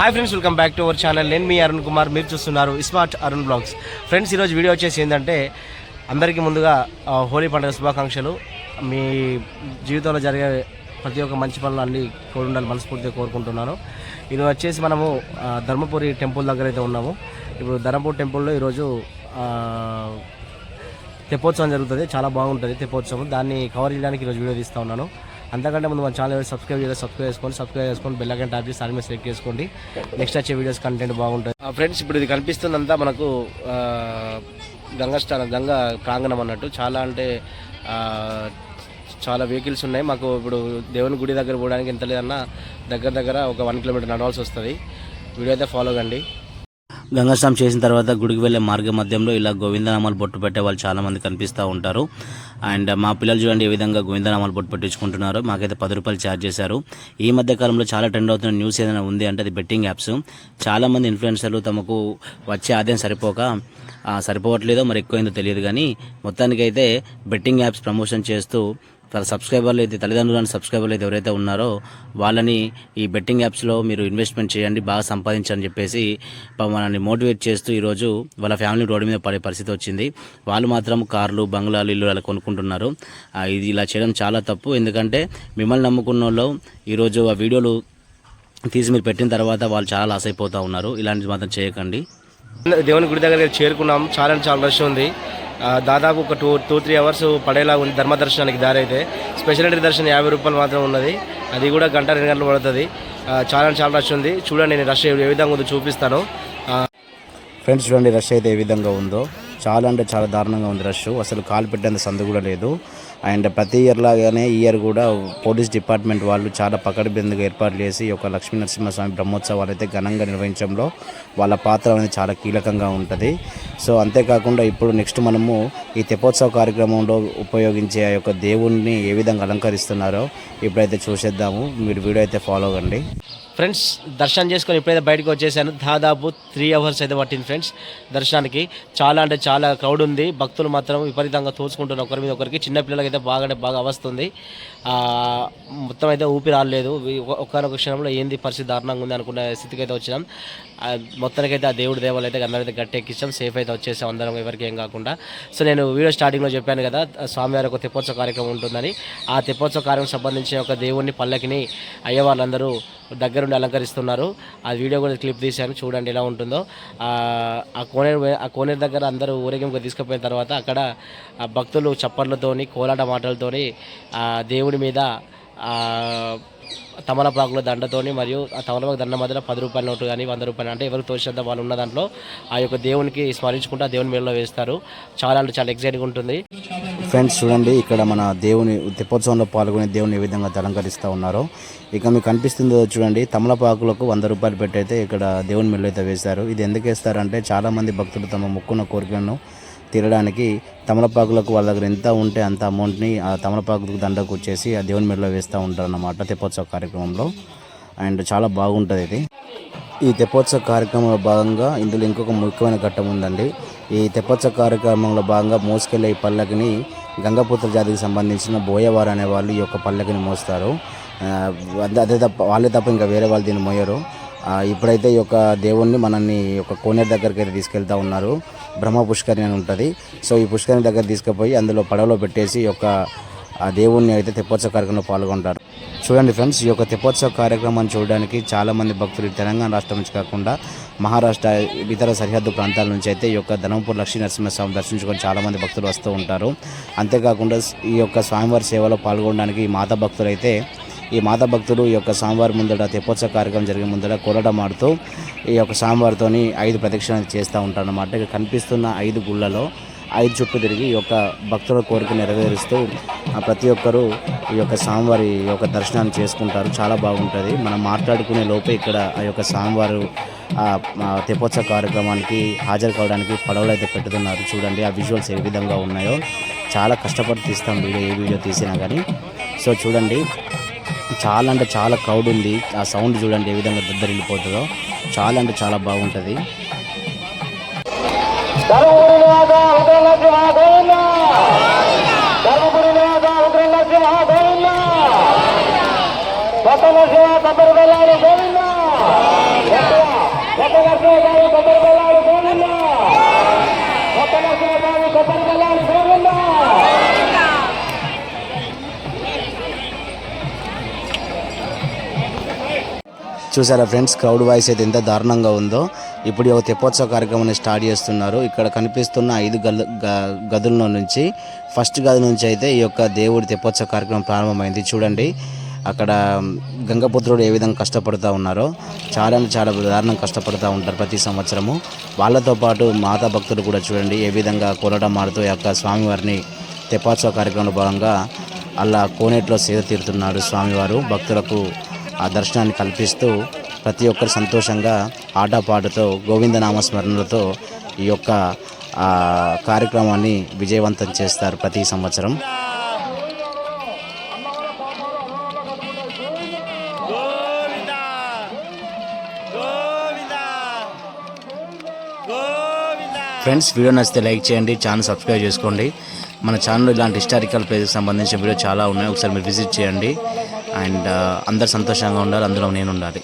Hi friends welcome back to our channel నేను మీ అరుణ్ కుమార్ మీరు చూస్తున్నారు స్మార్ట్ అరుణ్ బ్లాగ్స్ ఫ్రెండ్స్ ఈరోజు వీడియో వచ్చేసి ఏంటంటే అందరికీ ముందుగా హోలీ పండుగ శుభాకాంక్షలు. మీ జీవితంలో జరిగే ప్రతి ఒక్క మంచి పనులు అన్నీ కోరుండాలి మనస్ఫూర్తిగా కోరుకుంటున్నాను. ఇది వచ్చేసి మనము ధర్మపురి టెంపుల్ దగ్గర అయితే ఉన్నాము. ఇప్పుడు ధర్మపురి టెంపుల్లో ఈరోజు తెప్పోత్సవం జరుగుతుంది. చాలా బాగుంటుంది తెప్పోత్సవం. దాన్ని కవర్ చేయడానికి ఈరోజు వీడియో తీస్తా ఉన్నాను. అంతకంటే ముందు మన ఛానల్ సబ్స్క్రైబ్ చేస్తే సబ్స్క్రైబ్ చేసుకోండి సబ్స్క్రైబ్ చేసుకొని బెల్ ఐకాన్ ట్యాప్ చేసి దాని సెలెక్ట్ చేసుకోండి. నెక్స్ట్ వచ్చే వీడియోస్ కంటెంట్ బాగుంటుంది. ఫ్రెండ్స్ ఇప్పుడు ఇది కనిపిస్తుందంతా మనకు గంగా స్టాన్ గంగా ప్రాంగణం అన్నట్టు. చాలా అంటే చాలా వెహికల్స్ ఉన్నాయి. మాకు ఇప్పుడు దేవుని గుడి దగ్గర పోవడానికి ఎంత లేదన్నా దగ్గర దగ్గర ఒక వన్ కిలోమీటర్ నడవాల్సి వస్తుంది. వీడియో అయితే ఫాలో కండి. గంగాస్నానం చేసిన తర్వాత గుడికి వెళ్ళే మార్గ మధ్యంలో ఇలా గోవిందనామాలు బొట్టు పెట్టే వాళ్ళు చాలామంది కనిపిస్తూ ఉంటారు. అండ్ మా పిల్లలు చూడండి ఏ విధంగా గోవిందనామాలు బొట్టు పెట్టించుకుంటున్నారు. మాకైతే పది రూపాయలు ఛార్జ్ చేశారు. ఈ మధ్య కాలంలో చాలా ట్రెండ్ అవుతున్న న్యూస్ ఏదైనా ఉంది అంటే అది బెట్టింగ్ యాప్స్. చాలామంది ఇన్ఫ్లుయెన్సర్లు తమకు వచ్చే ఆదాయం సరిపోక సరిపోవట్లేదో మరి ఎక్కువైందో తెలియదు కానీ మొత్తానికైతే బెట్టింగ్ యాప్స్ ప్రమోషన్ చేస్తూ తన సబ్స్క్రైబర్లు అయితే తల్లిదండ్రులను సబ్స్క్రైబర్లు అయితే ఎవరైతే ఉన్నారో వాళ్ళని ఈ బెట్టింగ్ యాప్స్లో మీరు ఇన్వెస్ట్మెంట్ చేయండి బాగా సంపాదించని చెప్పేసి మనల్ని మోటివేట్ చేస్తూ ఈరోజు వాళ్ళ ఫ్యామిలీ రోడ్డు మీద పడే పరిస్థితి వచ్చింది. వాళ్ళు మాత్రం కార్లు బంగ్లాలు ఇల్లు అలా కొనుక్కుంటున్నారు. ఇది ఇలా చేయడం చాలా తప్పు. ఎందుకంటే మిమ్మల్ని నమ్ముకున్న వాళ్ళు ఈరోజు ఆ వీడియోలు తీసి మీరు పెట్టిన తర్వాత వాళ్ళు చాలా లాస్ అయిపోతూ ఉన్నారు. ఇలాంటివి మాత్రం చేయకండి. దేవుని గుడి దగ్గర చేరుకున్నాం. చాలా అంటే చాలా రష్ ఉంది. దాదాపు ఒక టూ టూ త్రీ అవర్స్ పడేలా ఉంది ధర్మ దర్శనానికి దారి అయితే స్పెషల్ ఎంట్రీ దర్శనం? యాభై రూపాయలు మాత్రం ఉన్నది. అది కూడా గంట రెండు గంటలు పడుతుంది. చాలా చాలా రష్ ఉంది. చూడండి నేను రష్ ఏ విధంగా ఉందో చూపిస్తాను. ఆ, ఫ్రెండ్స్ చూడండి రష్ అయితే ఏ విధంగా ఉందో. చాలా అంటే చాలా దారుణంగా ఉంది రష్. అసలు కాలు పెట్టేంత సందు కూడా లేదు. అండ్ ప్రతి ఇయర్ లాగానే ఈ ఇయర్ కూడా పోలీస్ డిపార్ట్మెంట్ వాళ్ళు చాలా పకడ్బందీగా ఏర్పాటు చేసి ఒక లక్ష్మీ నరసింహస్వామి బ్రహ్మోత్సవాలు అయితే ఘనంగా నిర్వహించడంలో వాళ్ళ పాత్ర అనేది చాలా కీలకంగా ఉంటుంది. సో అంతేకాకుండా ఇప్పుడు నెక్స్ట్ మనము ఈ తెపోత్సవ కార్యక్రమంలో ఉపయోగించే ఆ యొక్క దేవుణ్ణి ఏ విధంగా అలంకరిస్తున్నారో ఇప్పుడైతే చూసేద్దాము. మీరు వీడియో అయితే ఫాలో అవ్వండి ఫ్రెండ్స్ దర్శనం చేసుకొని ఎప్పుడైతే బయటకు వచ్చేసాను దాదాపు త్రీ అవర్స్ అయితే పట్టింది ఫ్రెండ్స్ దర్శనానికి. చాలా అంటే చాలా క్రౌడ్ ఉంది. భక్తులు మాత్రం విపరీతంగా తోచుకుంటున్నారు. ఒకరి మీద ఒకరికి చిన్నపిల్లలకి అయితే బాగా బాగా అవస్తుంది మొత్తం అయితే ఊపిరి రాలేదు ఒక్కనొక క్షణంలో ఏంది పరిస్థితి దారుణంగా ఉంది అనుకునే స్థితికి అయితే వచ్చినాం. మొత్తానికి మొత్తానికైతే ఆ దేవుడి దేవాలు అయితే అందరైతే గట్టెక్కించాం. సేఫ్ అయితే వచ్చేసాం అందరం ఎవరికి ఏం కాకుండా. సో నేను వీడియో స్టార్టింగ్లో చెప్పాను కదా స్వామివారి ఒక తెప్పోత్సవ కార్యక్రమం ఉంటుందని. ఆ తెప్పోత్సవ కార్యక్రమం సంబంధించిన ఒక దేవుడిని పల్లకిని అయ్యవాళ్ళందరూ దగ్గరుండి అలంకరిస్తున్నారు. ఆ వీడియో కూడా క్లిప్ తీశాను. చూడండి ఎలా ఉంటుందో. ఆ కోనేరు ఆ కోనేరు దగ్గర అందరూ ఊరేగింపుగా తీసుకుపోయిన తర్వాత అక్కడ భక్తులు చప్పట్లతోని కోలాట మాటలతోని ఆ దేవుడి మీద ఆ తమలపాకుల దండతోని మరియు ఆ తమలపాకు దండ మధ్యలో పది రూపాయల నోటు కానీ వంద రూపాయలు అంటే ఎవరు తోచినంత వాళ్ళు ఉన్న దాంట్లో ఆ యొక్క దేవునికి స్మరించుకుంటూ ఆ దేవుని మేడలో వేస్తారు. చాలా అంటే చాలా ఎక్సైటింగ్ ఉంటుంది. ఫ్రెండ్స్ చూడండి ఇక్కడ మన దేవుని తెప్పోత్సవంలో పాల్గొనే దేవుని ఏ విధంగా అలంకరిస్తూ ఉన్నారో. ఇక మీకు కనిపిస్తుందో చూడండి తమలపాకులకు వంద రూపాయలు పెట్టయితే ఇక్కడ దేవుని మెల్లు అయితే వేశారు. ఇది ఎందుకు వేస్తారంటే చాలామంది భక్తులు తమ మొక్కున్న కోరికలను తీరడానికి తమలపాకులకు వాళ్ళ దగ్గర ఎంత ఉంటే అంత అమౌంట్ని ఆ తమలపాకు దండకు వచ్చేసి ఆ దేవుని మెడలో వేస్తూ ఉంటారు అన్నమాట తెప్పోత్సవ కార్యక్రమంలో. అండ్ చాలా బాగుంటుంది ఇది. ఈ తెప్పోత్సవ కార్యక్రమంలో భాగంగా ఇందులో ఇంకొక ముఖ్యమైన ఘట్టం ఉందండి. ఈ తెప్పోత్సవ కార్యక్రమంలో భాగంగా మోసుకెళ్ళే ఈ పల్లకిని గంగపుత్ర జాతికి సంబంధించిన బోయవారు అనే వాళ్ళు ఈ యొక్క పల్లకిని మోస్తారు. అదే- తప్ప వాళ్ళే తప్ప ఇంకా వేరే వాళ్ళు దీన్ని మోయరు. ఇప్పుడైతే ఈ యొక్క దేవుణ్ణి మనల్ని ఒక కోనేరు దగ్గరికి అయితే తీసుకెళ్తా ఉన్నారు. బ్రహ్మ పుష్కరిణి అని ఉంటుంది. సో ఈ పుష్కరిణి దగ్గర తీసుకుపోయి అందులో పడవలో పెట్టేసి ఒక యొక్క ఆ దేవుణ్ణి అయితే తెప్పోత్సవ కార్యక్రమంలో పాల్గొంటారు. చూడండి ఫ్రెండ్స్ ఈ యొక్క తెప్పోత్సవ కార్యక్రమాన్ని చూడడానికి చాలామంది భక్తులు తెలంగాణ రాష్ట్రం నుంచి కాకుండా మహారాష్ట్ర ఇతర సరిహద్దు ప్రాంతాల నుంచి అయితే ఈ యొక్క ధనంపూర్ లక్ష్మీ నరసింహస్వామి దర్శించుకొని చాలామంది భక్తులు వస్తూ ఉంటారు. అంతేకాకుండా ఈ యొక్క స్వామివారి సేవలో పాల్గొనడానికి ఈ మాతా భక్తులు అయితే ఈ మాతా భక్తులు ఈ యొక్క స్వామివారి ముందట తెప్పోత్సవ కార్యక్రమం జరిగే ముందట కోరడం ఆడుతూ ఈ యొక్క స్వామివారితోని ఐదు ప్రదక్షిణలు చేస్తూ ఉంటారు అన్నమాట ఇక్కడ కనిపిస్తున్న ఐదు గుళ్ళలో ఐదు చుట్టూ తిరిగి ఈ యొక్క భక్తుల కోరిక నెరవేరుస్తూ ప్రతి ఒక్కరూ ఈ యొక్క స్వామివారి ఈ యొక్క దర్శనాన్ని చేసుకుంటారు. చాలా బాగుంటుంది. మనం మాట్లాడుకునే లోపే ఇక్కడ ఆ యొక్క స్వామివారు తెప్పోత్సవ కార్యక్రమానికి హాజరు కావడానికి పడవలు అయితే పెట్టుతున్నారు. చూడండి ఆ విజువల్స్ ఏ విధంగా ఉన్నాయో. చాలా కష్టపడి తీస్తాం వీడియో ఏ వీడియో తీసినా కానీ సో చూడండి చాలా అంటే చాలా క్రౌడ్ ఉంది. ఆ సౌండ్ చూడండి ఏ విధంగా దద్దరిల్లిపోతుందో. చాలా అంటే చాలా బాగుంటుంది. కొబ్బరి నివాస చూసారా ఫ్రెండ్స్ క్రౌడ్ వాయిస్ అయితే ఎంత దారుణంగా ఉందో. ఇప్పుడు ఒక తెప్పోత్సవ కార్యక్రమాన్ని స్టార్ట్ చేస్తున్నారు. ఇక్కడ కనిపిస్తున్న ఐదు గల గదుల నుంచి ఫస్ట్ గది నుంచి అయితే ఈ యొక్క దేవుడి తెప్పోత్సవ కార్యక్రమం ప్రారంభమైంది. చూడండి అక్కడ గంగపుత్రుడు ఏ విధంగా కష్టపడుతూ ఉన్నారో చాలా చాలా దారుణం కష్టపడుతూ ఉంటారు ప్రతి సంవత్సరము. వాళ్ళతో పాటు మాతా భక్తులు కూడా చూడండి ఏ విధంగా కోలటం ఆడుతూ యొక్క స్వామివారిని తెప్పోత్సవ కార్యక్రమంలో భాగంగా అలా కోనేట్లో సేద తీరుతున్నాడు స్వామివారు. భక్తులకు ఆ దర్శనాన్ని కల్పిస్తూ ప్రతి ఒక్కరు సంతోషంగా ఆటపాటతో గోవిందనామస్మరణలతో ఈ యొక్క కార్యక్రమాన్ని విజయవంతం చేస్తారు ప్రతి సంవత్సరం. ఫ్రెండ్స్ వీడియో నచ్చితే లైక్ చేయండి ఛానల్ సబ్స్క్రైబ్ చేసుకోండి. మన ఛానల్లో ఇలాంటి హిస్టారికల్ ప్లేసెస్ సంబంధించిన వీడియో చాలా ఉన్నాయి. ఒకసారి మీరు విజిట్ చేయండి. అండ్ uh, అందరు సంతోషంగా ఉండాలి. అందులో నేను ఉండాలి